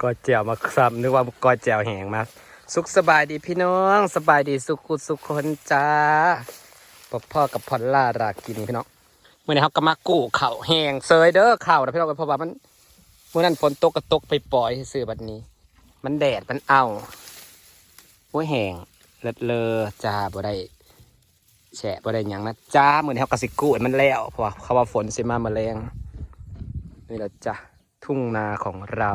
กอแจวมาซ้ำนึกว่ากอแจวแหงมาสุขสบายดีพี่น้องสบายดีสุขุสุขคนจ้าพ่อพ่อกับพอลล่ารากินพี่น้องเมื่อนี้เขาก็มากู้เข่าแหงเซยเด้อเข่าวนะพี่น้องเพราะว่ามันเมื่อนั้นฝนตกก็ตกไปปล่อยซื้อบัดนี้ มันแดดมันเอาโอ้แหงเลิศเลอจ้าบ่ได้แฉะบ่ได้ยังนะจ้าเมื่อนี้เขาก็สิกู้มันแล้วเพราะว่าเขาว่าฝนสิมาแมลงนี่แหละจ้ะ ทุ่งนาของเรา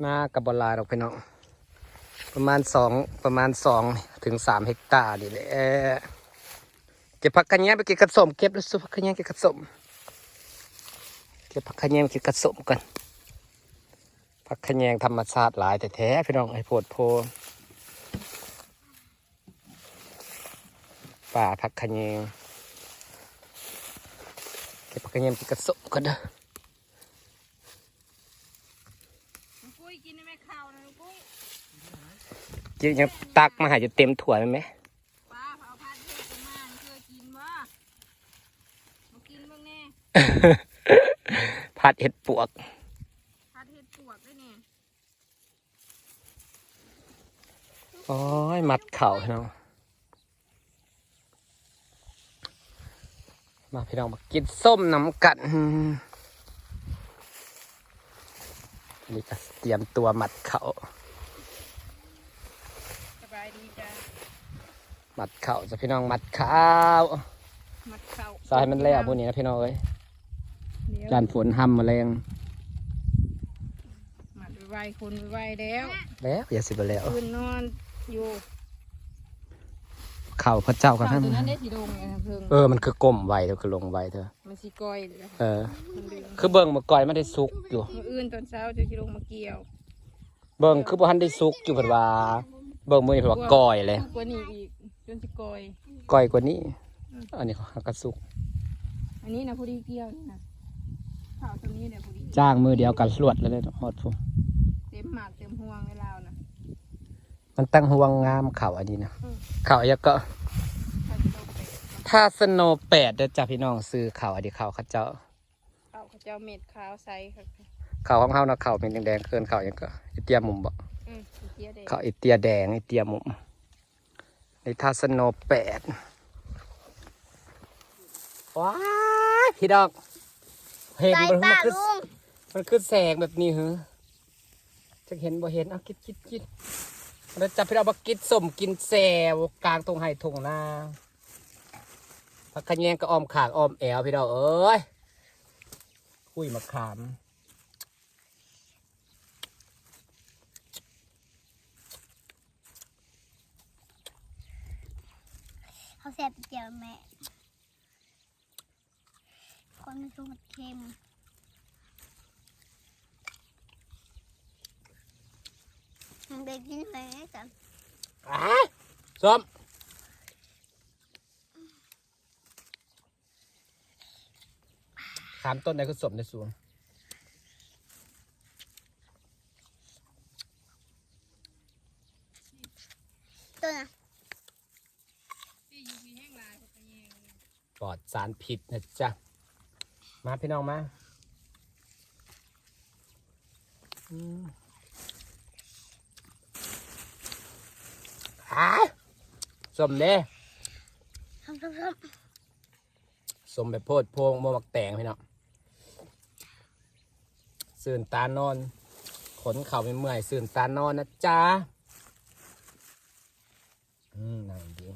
หน้ากับบอลลายดอกพี่น้องประมาณสองประมาณสองถึงสามเฮกตาร์นี่แหละเก็บผักขะแยไปเก็บกระสมเก็บแล้วสุผักขะแยเก็บกระสมเก็บผักขะแยงไปเก็บกระสมกันผักขะแยงธรรมชาติหลายแต่แท้พี่น้องไอ้โพดโพป่าผักขะแยง เก็บผักขะแยงไปเก็บกระสมกันเด้อลุงปุ้ยกินได้ไหมข้าวนะลุงปุ้ยยังยังตักมาหาจะเต็มถั่วไหมไหมป้าเผาพันเทศกันมานี่เคยกินบ่มากินเบ้างแน่ผัดเห็ดปวกพัดเห็ดปวกด้วยเนี่ยโอ้ยมัดเข่าพี่น้อง มาพี่น้องมากินส้มน้ำกันอืมนี่ก็เตรียมตัวมัดเข่าสบายดีจ้ะมัดเข่าจะพี่น้องมัดข้าวมัดข้าวสายมันแล้วพวกนี้นะพี่น้องเอ้ยเดี๋ยวจานฝนห้ำมาแรงมัดไวๆคนไวๆแล้ว แล้วอย่าสิบแล้วคืนนอนอยู่ เข่าพระเจ้ากันข้าวทั้งตัวนั้นได้สีดงไงเพิ่งเออมันคือกลมไวเธอคือลงไวเธอมันสีก้อยเลยนะเออมันดึงคือเบิ่งมาก่อยไม่ได้สุกอยู่ มื้ออื่นตอนเช้าจะกิลงมาเกี่ยวเบิ่งคือบ่ทันได้สุกอยู่เพิ่นว่า เบิ่งมื้อนี้เพิ่นว่าก้อยเลยกว่านี้อีกจนสิก้อยก้อยกว่านี้ อันนี้เขาก็สุก อันนี้นะพอดีเกี่ยวนี่นะข้าวตัวนี้เนี่ยพอดีจ้างมือเดียวกันสวดแล้วเลยฮอดพุ่นเต็มหมากเต็มห่วงในลาวนะ มันตั้งห่วงงามเขาอันนี้นะอืมเขาอันนี้ก็ข้าวจะต้องไปถ้าสโนแปดเด้อจ้ะพี่น้องซื้อเขาอันนี้เขาเขาเจ้าเอาข้าวเจ้าเม็ดขาวใสค่ะเขาของเฮานะเขาเป็นแดงๆเกินเขาอย่างก็อีเตียมุมบ่อืมสีเขียวแดงเขาอีเตียแดงอีเตียมุมในท่าสโนแปดว้ายพี่ดอกเห็นบ่มันคือมันคือแสงแบบนี้เหรอจะเห็นบ่เห็นเอากิดกิดกิด เราจะไปเอามากิดสมกินแซวกลางตรงไห่ทงนาพักขะแยงก็ออมขางออมแอวพี่เราเอ้ยคุยมาขามเขาแซ่บเจียวแม่ คนมันสูงเค็ม มันไปกินไปกันอ้ายส้มขามต้นไหนคือสมในสวงตัวน่ะที่อยู่ที่แห้งลายเขาไปแยงปลอดสารผิดนะจ๊ะ มาพี่น้องมาอืมอ้าย สมเด้ทำทำทสมแบบโพดโพงโมมักแตงพี่น้องสื่นตานอน ขนเข่าไม่เมื่อยสื่นตานอนนะจ๊ะ อืมนั่งดี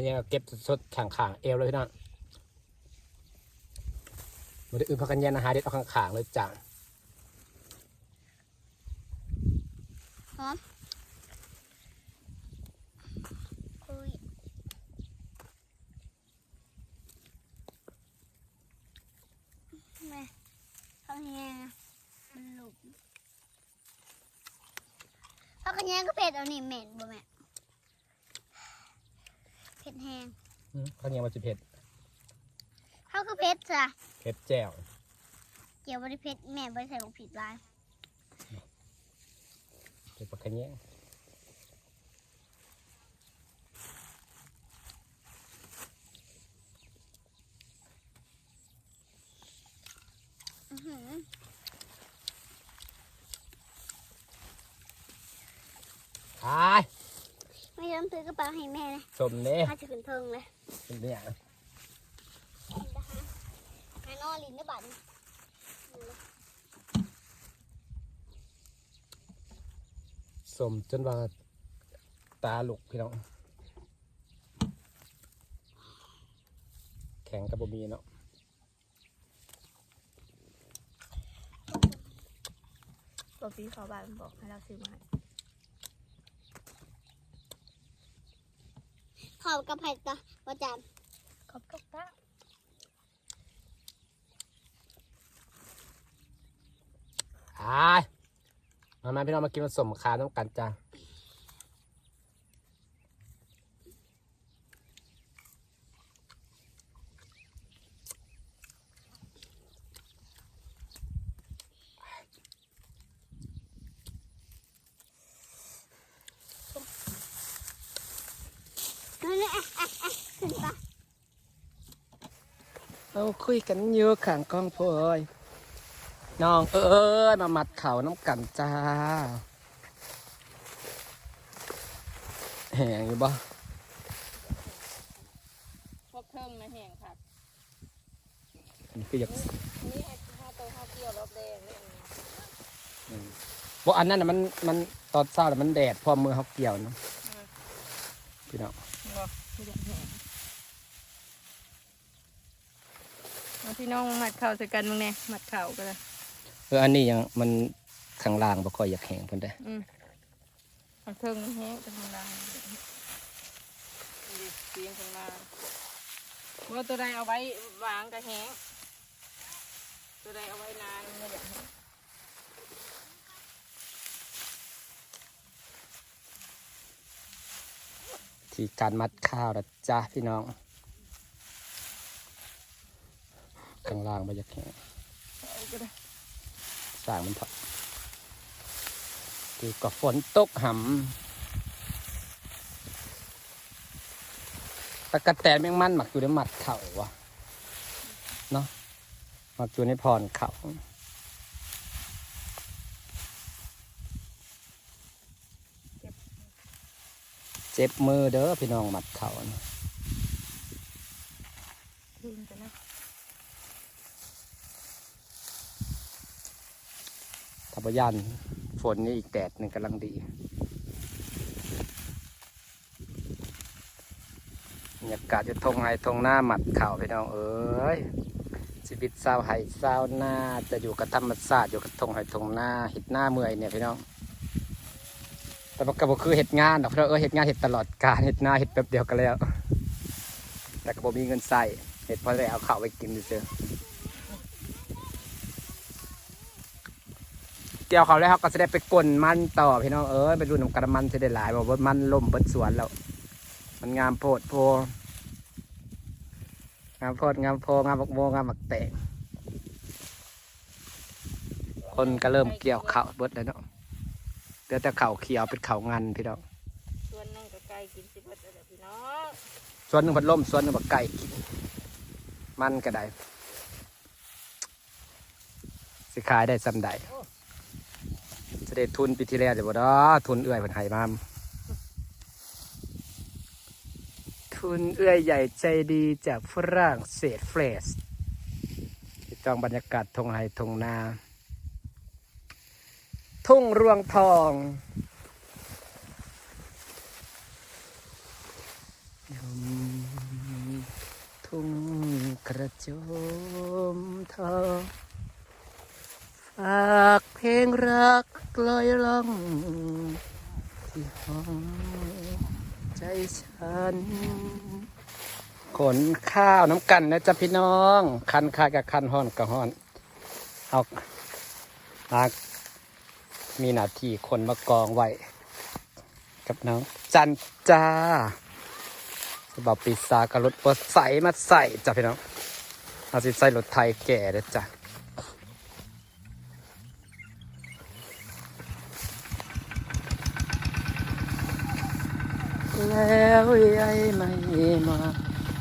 เขายังเอาเก็บสดๆข้างๆเอวเลยพี่น้องมันได้อื่นพักกันแยนอาหารเด็ดเอาข้างๆเลยจ้ะำหอมคุยแห้งมันหลุมพักกันแห้งก็เผ็ดเอานี่เหม็นบ่แม่ เผ็ดแห้งข้าวเหนียวมันจะเผ็ดเขาก็เผ็ดจ้ะเผ็ดแจ่วเกี่ยวบริเผ็ดแม่บริใส่ของผิดร้าย เผ็ดปลาขะแยง อื้อหือ ตาย ไม่ยอมซื้อก ระเป๋าให้แม่เลยสมเด้ถ้าจะขึ้นเทิงเลยเป็นเนี่ยนะคะแม่นอนลิ้นได้บัดนี้สมจนว่าตาลุกพี่น้องแข็งกับบมีเนาะตัวพี่เขาบ้านบอกให้เราซื้อมาให้ ขอบกับไผ่ตาประจขอบคุณป้าตายมามาพี่น้องมากินผสมคาต้องกันจ้าำนั่นแหละอะอะอะขึ้นปะ เราคุยกันอยู่ข้างกล้องพ่อยน้องเอ้ยมามัดเข่าน้ำกันจ้าแหงอยู่บ่พวกเทิงนะแห้งค่ะมันคืออยากนี่ให้ห้าตัวห้าเกี่ยวรอบแดงเลยบ่อันนั้นน่ะมันมันตอนเช้าน่ะมันแดดพอมือเขาเกี่ยวเนาะพี่น้องบอกไม่ได้แห้ง เอาพี่น้องมัดเข่าใส่กันมึงแน่มัดเข่ากันเลยเอออันนี้ยังมันข้างล่างบ่ค่อยอยากแห้งเพิ่นได้อืมเอาเทิงแห้งกันข้างล่างนี่เตียงข้างล่างว่าตัวใดเอาไว้วางกับแห้งตัวใดเอาไว้นานไม่อยากแห้งที่การมัดข้าวนะจ้าพี่น้อง ข้างล่างบ่อยากแห้งเอาก็ได้สร้างมันเถอะคือก็ฝนตกหำตะกะแตนแมงมันหมักอยู่ในหมัดเข่าวะเนาะหมักอยู่ในพรเขาเจ็บมือเด้อพี่น้องหมัดเข่านะ ทิ้งกันนะทับยันฝนนี่อีกแดดหนึ่งกำลังดีบรรยากาศจะทงไห้ทงหน้าหมัดเข่าพี่น้องเอ้ยชีวิตสาวไห้สาวหน้าจะอยู่กับธรรมชาติอยู่กับทงไห้ทงหน้าเห็ดหน้าเมื่อยเนี่ยพี่น้อง แต่มันก็บ่คือเห็ดงานดอกเพราะเออเห็ดงานเห็ดตลอดการเห็ดหน้าเห็ดแป๊บเดียวก็แล้ว แต่ก็บ่มีเงินใส่เห็ดพอได้เอาเข้าไปกินเฉย เกี่ยวเขาแล้วเขาก็จะได้ไปกลนมันต่อพี่น้องเอ้ยไปดูน้ำกระมันจะได้หลายบอกว่ามันล่มเบิดสวนแล้ว มันงามโพดโพงามโพดงามโพงามบักโมงามบักแตงคนก็เริ่มเกี่ยวเขาวเบิดแล้วเนาะเหลือแต่เขาวเขียวเป็นเขาวงันพี่น้องส่วนหนึงก็ไก่กินสิเบิดแล้วพี่น้องส่วนหนึ่งพัดล่มส่วนหนึ่งบักไก่กินมันก็ได้สิขายได้ซ้ำใด จะได้ทุนปีที่แล้วจะบ่ดอทุนเอื้อยเพิ่นให้มาคุณเอื้อยใหญ่ใจดีจากฝรั่งเศสเฟรสที่จองบรรยากาศทงไฮทงนา ทุ่งรวงทองยมทุ่งกระโจมทอง ฝากเพลงรัก ลอยล่องที่ห้องใจฉัน ขนข้าวน้ำกันนะจ๊ะพี่น้อง คันคายกับคันห่อนกับห่อน เอามามีหน้าที่คนมากองไว้ กับน้องจันจ้าสำหรับปีศาจกับรถบดใสมาใส่จ้ะพี่น้อง เอาสิใส่รถไทยแก่เด้จ้ะ แล้วยายไม่มา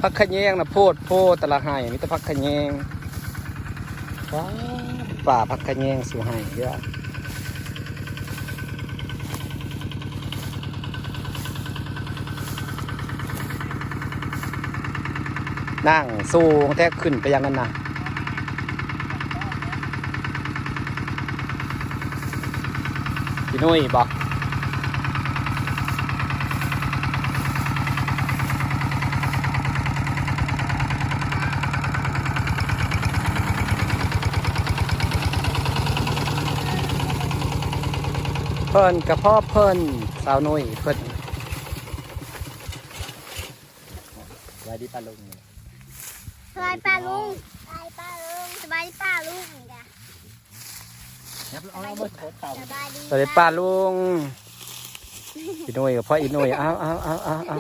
พักขะแยงนะโพดโพดตะละไห้มิตรพักขะแยงว้าป่าพักขะแยงสู่ไห้เยอะนั่งสูงแท้ขึ้นไปยังนั้นนะพี่นุ้ยบอก เพิ่นกับพ่อเพิ่นสาวนุ้ยเพิ่นไว้ดีปลาลุงสบายป้าลุงสบายป้าลุงสบายป้าลุงจ้ะเอาเอาเบิดสบายดีสวัสดีป้าลุงอีนุ้ยกับพ่ออีนุ้ยเอาเอาเอาเอาเอา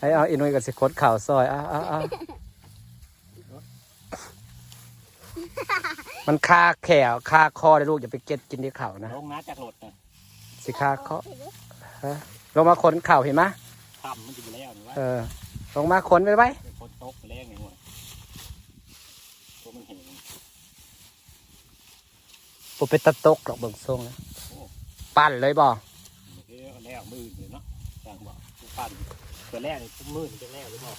ไอเอาอีนุ้ยกับสิคดข่าวซอยเอาเอาเอา มันคาแขวคาคอเลยลูกอย่าไปเก็ดกินที่เข่านะลงน้าจากรถนะสิคาคอฮะลงมาขนเข่าเห็นไหมยทำมันจะไปแล้วนี่วะเออ ลงมาขนไปไว้เป็นคนตกแรงนี่วะตัวมันเห็นปุ๊บไปตะตกหรอกเบิ่งทรงนะปั่นเลยบ่เอ้ยแล้วมือเลยเนาะต่างบอกทุกปันตัวแรกนี่ทุกมือมันจะแล้วหรือเปล่า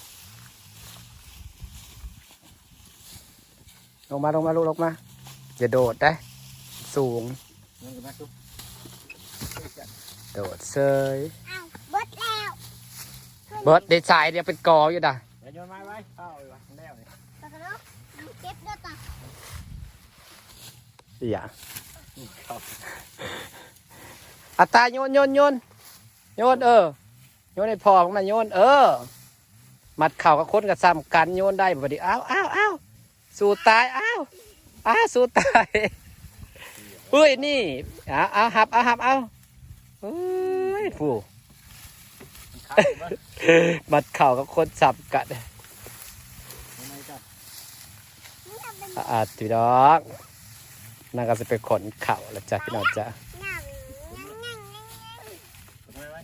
ลงมาลงมาลูกลงมา อย่าโดดได้สูงนั่นก็นะทุกโดดเซยอ้าวเบิดแล้วเบิร์ดเดชายเดียวเป็นกออยู่ด่ะเดี๋ยวโยนไม้ไว้เข้าเลยวะแล้วนี่ตะกรุกเก็บด้วยจ้ะอย่าครับอัตราโยนโยนโยนโยนเออโยนให้พอของมันโยนเออ มัดเข่ากับคนกับซ้ำกันโยนได้บ่ดีอ้าวอ้าวอ้าวสู้ตายอ้าว อ้าวสู้ตายเฮ้ยนี่อ้าวอ้าวหับอ้าวหับอ้าวเฮ้ยผู้มันเข้าเลยมัดเข่ากับคนซ้ำกันทำไมจ้ะนี่ทำเป็นอ่าพี่น้องนั่นก็จะเป็นขนเข่าแล้วจ้ะพี่น้องจ้ะ งามงามงามงาม ทำไมไว้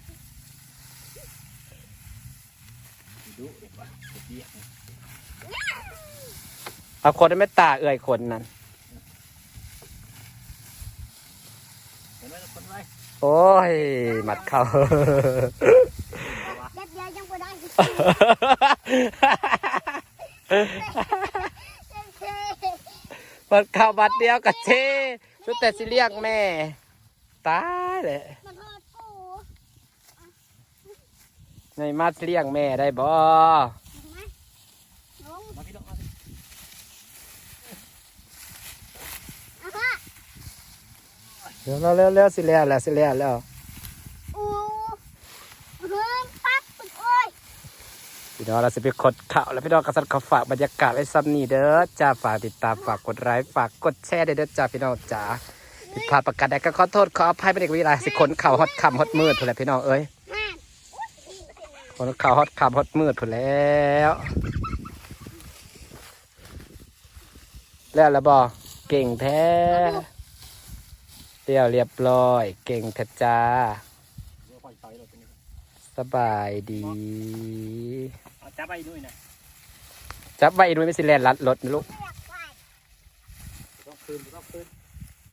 ดูเด็กวะเด็กเบี้ยนี่ เอาคนได้ไม่ตาเอื่อยคนนั้นเห็นไหมทุกคนไว้โอ้ยมัดเข่าเด็ดเดียวยังไม่ได้สิเท่มันเข้าบัดเดียวกับเชชุดแต่สิเรียกแม่ ตายเลยๆมันทอดปูในมาสิเรียกแม่ได้บ่ เห็นไหมลง มาพี่น้องมาพี่ อะฮะ เร็วเร็วเร็วสิแล้วแล้วสิแล้วแล้วอู้เฮ้ยปั๊บปึ๊บโอ้ยพี่น้องเราสิไปขดข่าวแล้วพี่น้องกษัตริย์ขอฝากบรรยากาศไว้ซ้ำนี่เด้อจ้าฝากติดตามฝากกดไลค์ฝากกดแชร์ด้วยเด้อจ้าพี่น้องจ๋าผิดพลาดประการใดก็ขอโทษขออภัยเป็นเด็กวิไลสิคนเข่าฮอตคำฮอตมืดพุ่นแหละพี่น้องเอ้ยมาคนเข่าฮอตคำฮอตมืดพุ่นแล้ว แล้วแล้วบ่เก่งแท้ เรียวเรียบร้อย เก่งแท้จ้าเดี๋ยวปล่อยไฟเราตัวนี้สบายดีเอาจับไปด้วยนะจับไว้ด้วยไม่สิแลนลัดรถนะลูกเรียกว่าต้องคืนต้องคืน